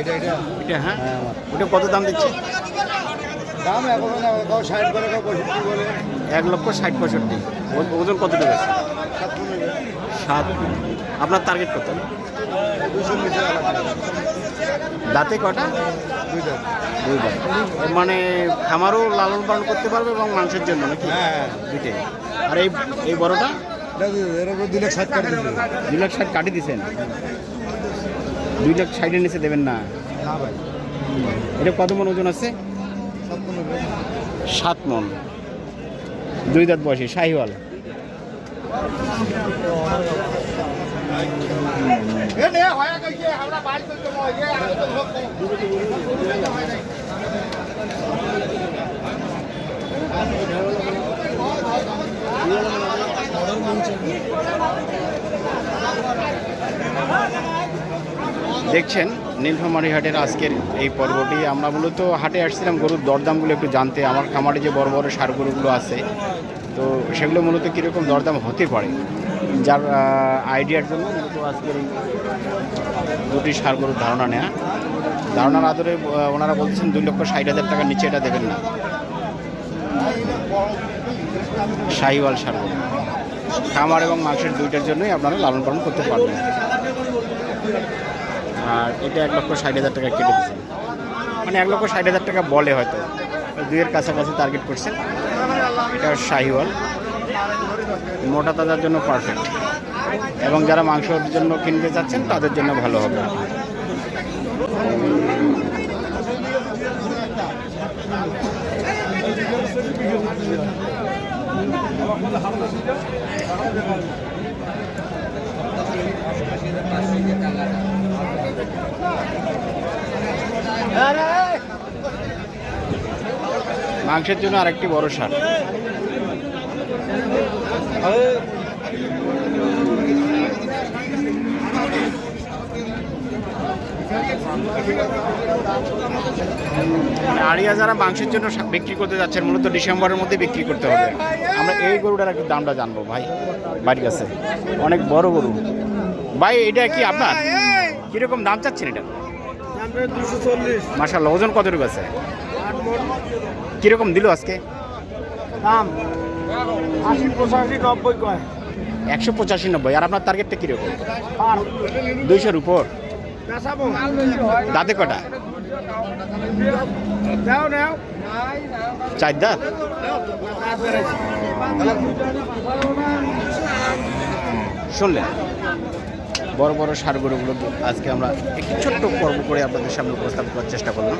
এটা এটা? এটা হ্যাঁ? হ্যাঁ ওটা কত দাম দিচ্ছে? দাম এখন কাউ ষাট করে কাউ পঁয়ষট্টি বলে এক লক্ষ ষাট পঁয়ষট্টি। ওজন কত টাকা সাত। আপনার টার্গেট কত? দাঁতে কটা? দুই দাঁত মানে খামারও লালন পালন করতে পারবে এবং মাংসের জন্য নাকি? হ্যাঁ দুইটাই আর এই এই বড়টা? দুই লাখ ষাট কাটি দিচ্ছে। দুই লাখ ষাটের নিচে দেবেন না? না এটা কত মন ওজন আছে? সাত মন দুই দাঁত বয়সী শাহিওয়াল। দেখছেন, নীলফামারী হাটের আজকের এই পর্বটি। আমরা মূলত হাটে আসছিলাম গরুর দরদামগুলো একটু জানতে। আমার খামারে যে বড় বড় সার গরুগুলো আছে, তো সেগুলো মূলত কীরকম দরদাম হতে পারে, যার আইডিয়ার জন্য মূলত আজকের এই দুটি সার গরুর ধারণা নেয়া। ধারণার আদরে ওনারা বলছেন দুই লক্ষ ষাট হাজার টাকার নিচে এটা দেবেন না। শাহিওয়াল সার গরু খামার এবং মাংসের দুইটার জন্যই আপনারা লালন পালন করতে পারবেন। আর এটা এক লক্ষ ষাট হাজার টাকা কেটে দিচ্ছেন মানে এক লক্ষ ষাট হাজার টাকা বলে হয়তো। দুইয়ের কাছাকাছি টার্গেট করছেন এটা শাহিওয়াল। মোটা তাজার জন্য পারফেক্ট এবং যারা মাংসর জন্য কিনতে চাচ্ছেন, তাদের জন্য ভালো হবে। মাংসের জন্য আরেকটি বড় সার। আড়িয়া যারা মাংসের জন্য বিক্রি করতে যাচ্ছেন, মূলত ডিসেম্বরের মধ্যে বিক্রি করতে হবে। আমরা এই গরুটার একটু দামটা জানব, ভাই, বাড়ির কাছে। অনেক বড় গরু। ভাই, এটা কি আপনার? কীরকম দাম চাচ্ছেন এটা? মার্শাল ওজন কতটুকু আছে? কীরকম দিল আজকে? দাম? আশি পঁচাশি নব্বই কয়। একশো পঁচাশি নব্বই। আর আপনার টার্গেটটা কীরকম? দুইশোর উপর? দাঁতে কটা? চার দাঁত? শুনলেন। বড় বড় সার আজকে আমরা একটি ছোট্ট পর্ব করে আপনাদের সামনে উপস্থাপন করার চেষ্টা করলাম।